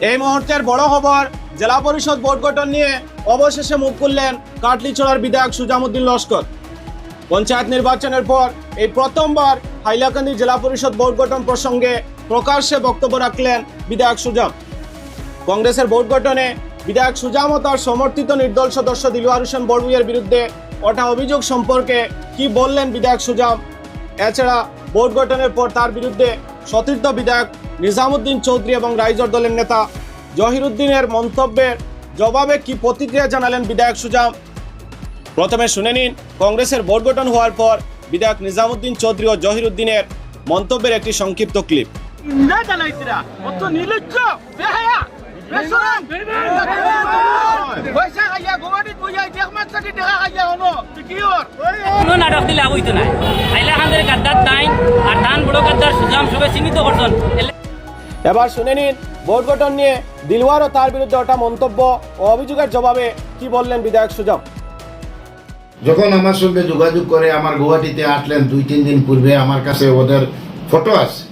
এই মুহূর্তের বড় খবর, জেলা পরিষদ বোর্ড গঠন নিয়ে অবশেষে মুখ খুললেন কাটলিছড়ার বিধায়ক সুজামুদ্দিন লস্কর। পঞ্চায়েত নির্বাচনের পর এই প্রথমবার হাইলাকান্দি জেলা পরিষদ বোর্ড গঠন প্রসঙ্গে প্রকাশ্যে বক্তব্য রাখলেন বিধায়ক সুজাম। কংগ্রেসের বোর্ড গঠনে বিধায়ক সুজাম ও তার সমর্থিত নির্দল সদস্য দিলওয়ার হোসেন বড়ুইয়ের বিরুদ্ধে ওঠা অভিযোগ সম্পর্কে কি বললেন বিধায়ক সুজাম? এছাড়া বোর্ড গঠনের পর তার বিরুদ্ধে সতীর্থ বিধায়ক নিজামুদ্দিন চৌধুরী এবং রাইজর দলের নেতা জহিরুদ্দিনের মন্তব্যের জবাবে কি প্রতিক্রিয়া জানালেন বিধায়ক সুজাম? প্রথমে শুনে নিন কংগ্রেসের বোর্ড গঠন হওয়ার পর বিধায়ক নিজামুদ্দিন চৌধুরী ও জহিরুদ্দিনের মন্তব্যের একটি সংক্ষিপ্ত ক্লিপ। কোনো নাটক দিলে হইতো নাই। হাইলাকান্দের গাদ্দার নাই আর ধান বড় গাদ্দার সুজাম সবে সীমিত করছেন। এবার শুনে নিন বোর্ড গঠন নিয়ে দিলওয়ার ও তার বিরুদ্ধে ওঠা মন্তব্য ও অভিযোগের জবাবে কি বললেন বিধায়ক সুজাম যখন আমার সঙ্গে যোগাযোগ করে আমার গুয়াহাটিতে আসলেন দুই, তিন দিন পূর্বে, আমার কাছে ওদের ফটো আছে।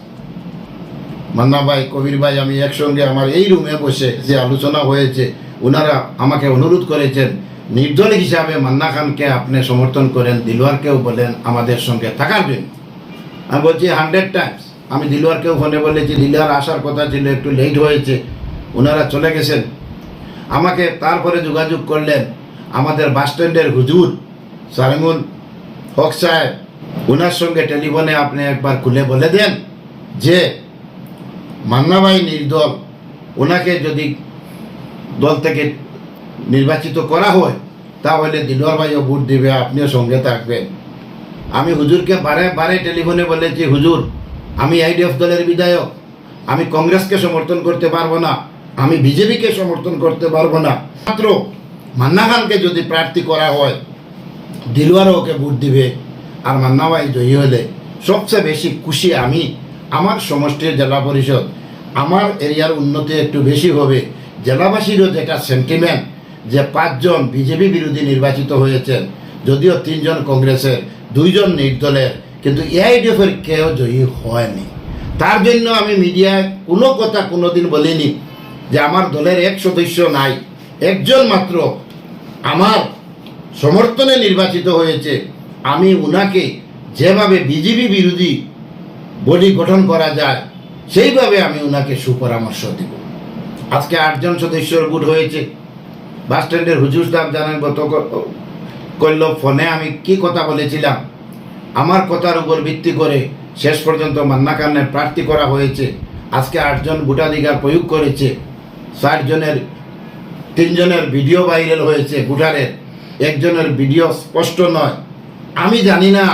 মান্না ভাই, কবির ভাই, আমি একসঙ্গে আমার এই রুমে বসে যে আলোচনা হয়েছে ওনারা আমাকে অনুরোধ করেছেন, নির্দল হিসাবে মান্না খানকে আপনি সমর্থন করেন, দিলওয়ারকেও বলেন আমাদের সঙ্গে থাকার জন্য। আমি বলছি হান্ড্রেড টাইমস আমি দিলওয়ারকেও ফোনে বলেছি দিলওয়ার আসার কথা ছিল, একটু লেট হয়েছে। ওনারা চলে গেছেন। আমাকে তারপরে যোগাযোগ করলেন আমাদের বাস স্ট্যান্ডের হুজুর সারেমুল হক সাহেব। ওনার সঙ্গে টেলিফোনে আপনি একবার খুলে বলে দেন যে মান্নাভাই নির্দল ওনাকে যদি দল থেকে নির্বাচিত করা হয়, তাহলে দিলওয়ার ভাইও ভোট দিবে, আপনিও সঙ্গে থাকবেন। আমি হুজুরকে বারে বারে টেলিফোনে বলেছি, হুজুর আমি আইডিএফ দলের বিধায়ক। আমি কংগ্রেসকে সমর্থন করতে পারব না। আমি বিজেপিকে সমর্থন করতে পারব না। মাত্র মান্না খানকে যদি প্রার্থী করা হয় দিলওয়ারও ওকে ভোট দিবে আর মান্না ভাই জয়ী হলে সবচেয়ে বেশি খুশি আমি আমার সমষ্টির জেলা পরিষদ। আমার এরিয়ার উন্নতি একটু বেশি হবে। জেলাবাসীরও যেটা সেন্টিমেন্ট যে পাঁচজন বিজেপি বিরোধী নির্বাচিত হয়েছেন, যদিও তিনজন কংগ্রেসের, দুইজন নির্দলের। কিন্তু এআইডিএফের কেউ জয়ী হয়নি। তার জন্য আমি মিডিয়ায় কোনো কথা কোনোদিন বলিনি যে আমার দলের এক সদস্য নাই। একজন মাত্র আমার সমর্থনে নির্বাচিত হয়েছে। আমি উনাকে যেভাবে বিজেপি বিরোধী বডি গঠন করা যায়, সেইভাবে আমি ওনাকে সুপরামর্শ দেব। আজকে আটজন সদস্যর ভোট হয়েছে। বাস স্ট্যান্ডের হুজুর সাহেব জানান গত করল ফোনে আমি কি কথা বলেছিলাম। আমার কথার উপর ভিত্তি করে শেষ পর্যন্ত মান্না খানের প্রার্থী করা হয়েছে। আজকে আটজন ভোটাধিকার প্রয়োগ করেছে। ষাট জনের তিনজনের ভিডিও ভাইরাল হয়েছে ভোটারের। একজনের ভিডিও স্পষ্ট নয়। আমি জানি না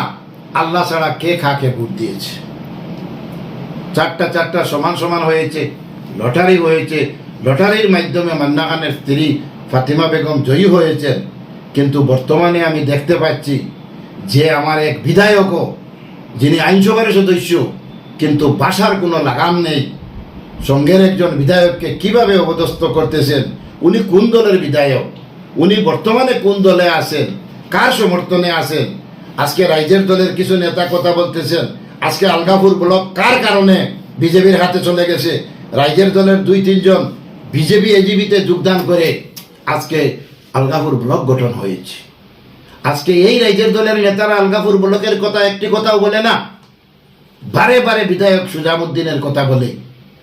আল্লাহ ছাড়া কে খাকে ভোট দিয়েছে। চারটা চারটা সমান সমান হয়েছে, লটারি হয়েছে। লটারির মাধ্যমে মান্না খানের স্ত্রী ফাতিমা বেগম জয়ী হয়েছেন। কিন্তু বর্তমানে আমি দেখতে পাচ্ছি যে আমার এক বিধায়কও, যিনি আইনসভার সদস্য, কিন্তু ভাষার কোনো লাগাম নেই, সঙ্গের একজন বিধায়ককে কীভাবে অবদস্ত করতেছেন? উনি কোন দলের বিধায়ক? উনি বর্তমানে কোন দলে আছেন? কার সমর্থনে আছেন? আজকে রাইজের দলের কিছু নেতা কথা বলতেছেন, আজকে আলগাপুর ব্লক কার কারণে বিজেপির হাতে চলে গেছে? রাইজের দলের দুই, তিনজন বিজেপি এজিবিতে যোগদান করে আজকে আলগাপুর ব্লক গঠন হয়েছে। আজকে এই রাইজের দলের নেতারা আলগাপুর ব্লকের কথা, একটি কথাও বলে না। বারে বারে বিধায়ক সুজামুদ্দিনের কথা বলে।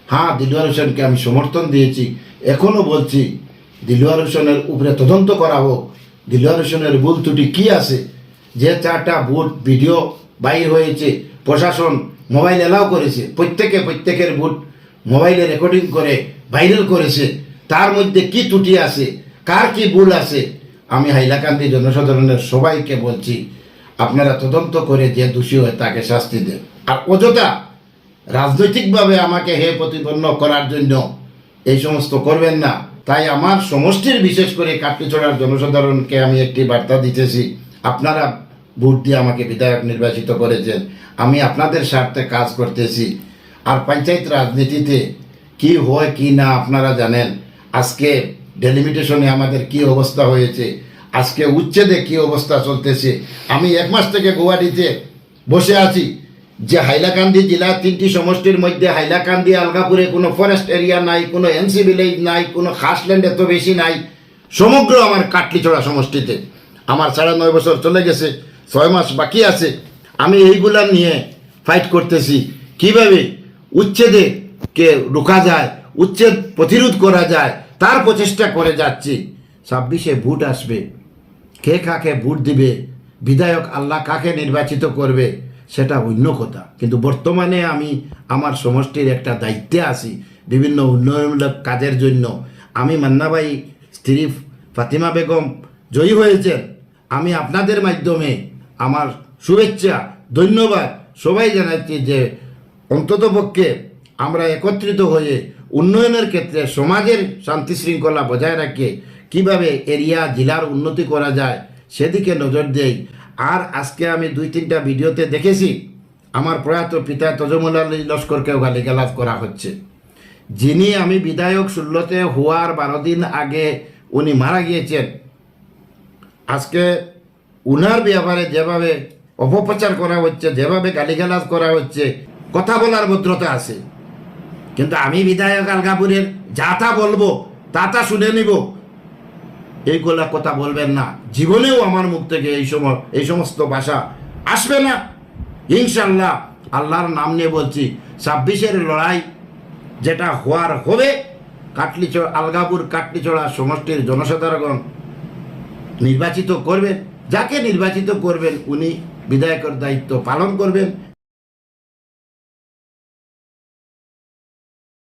হ্যাঁ দিলওয়ার হোসেনকে আমি সমর্থন দিয়েছি, এখনও বলছি, দিলওয়ার হোসেনের উপরে তদন্ত করা হোক। দিলওয়ার হোসেনের ভুল ত্রুটি কী আছে? যে চারটা ভোট ভিডিও বাইর হয়েছে, প্রশাসন মোবাইল এলাও করেছে, প্রত্যেকে প্রত্যেকের ভোট মোবাইলে রেকর্ডিং করে, ভাইরাল করেছে। তার মধ্যে কি ত্রুটি আছে? কার কি ভুল আছে? আমি হাইলাকান্দি জনসাধারণের সবাইকে বলছি, আপনারা তদন্ত করে যে দোষী হয় তাকে শাস্তি দেন। আর অযথা রাজনৈতিকভাবে আমাকে হে প্রতিপন্ন করার জন্য এই সমস্ত করবেন না। তাই আমার সমষ্টির বিশেষ করে কাটপিছড়ার জনসাধারণকে আমি একটি বার্তা দিতেছি, আপনারা ভোট দিয়ে আমাকে বিধায়ক নির্বাচিত করেছেন। আমি আপনাদের স্বার্থে কাজ করতেছি। আর পঞ্চায়েত রাজনীতিতে কি হয় কি না আপনারা জানেন। আজকে ডেলিমিটেশনে আমাদের কি অবস্থা হয়েছে, আজকে উচ্ছেদে কি অবস্থা চলতেছে, আমি এক মাস থেকে গুয়াহাটিতে বসে আছি যে হাইলাকান্দি জেলা তিনটি সমষ্টির মধ্যে হাইলাকান্দি, আলগাপুরে কোনো ফরেস্ট এরিয়া নাই, কোনো এনসি ভিলেজ নাই, কোনো খাসল্যান্ড এত বেশি নাই, সমগ্র আমার কাটলিচড়া সমষ্টিতে। আমার সাড়ে নয় বছর চলে গেছে, ছয় মাস বাকি আছে, আমি এইগুলা নিয়ে ফাইট করতেছি। কীভাবে উচ্ছেদে কে রোকা যায়, উচ্ছেদ প্রতিরোধ করা যায় তার প্রচেষ্টা করে যাচ্ছি। ছাব্বিশে ভোট আসবে। কে কাকে ভোট দিবে? বিধায়ক আল্লাহ কাকে নির্বাচিত করবে? সেটা অন্য কথা। কিন্তু বর্তমানে আমি আমার সমষ্টির একটা দায়িত্বে আছি বিভিন্ন উন্নয়নমূলক কাজের জন্য। আমি মান্নাবাই স্ত্রী ফাতিমা বেগম জয়ী হয়েছেন। আমি আপনাদের মাধ্যমে আমার শুভেচ্ছা, ধন্যবাদ সবাই জানাচ্ছি যে অন্ততপক্ষে আমরা একত্রিত হয়ে উন্নয়নের ক্ষেত্রে সমাজের শান্তি শৃঙ্খলা বজায় রাখে কীভাবে এরিয়া, জেলার উন্নতি করা যায়, সেদিকে নজর দেই। আর আজকে আমি দুই, তিনটা ভিডিওতে দেখেছি, আমার প্রয়াত পিতা তজমুল আলী লস্করকেও গালিগালাজ করা হচ্ছে। যিনি আমি বিধায়ক ষোলোতে হওয়ার বারো দিন আগে উনি মারা গিয়েছেন। আজকে উনার ব্যাপারে যেভাবে অপপ্রচার করা হচ্ছে, যেভাবে গালিগালাজ করা হচ্ছে, কথা বলার ভদ্রতা আছে। কিন্তু আমি বিধায়ক আলগাপুরের, যা তা বলব, তা তা শুনে নিব। এইগুলা কথা বলবেন না। জীবনেও আমার মুখ থেকে এই সময়, এই সমস্ত ভাষা আসবে না। ইনশাল্লাহ আল্লাহর নাম নিয়ে বলছি, ছাব্বিশের লড়াই যেটা হওয়ার হবে কাটলিচড়া আলগাপুর কাটলিচড়া সমষ্টির জনসাধারণ নির্বাচিত করবেন। যাকে নির্বাচিত করবেন, উনি বিধায়কের দায়িত্ব পালন করবেন।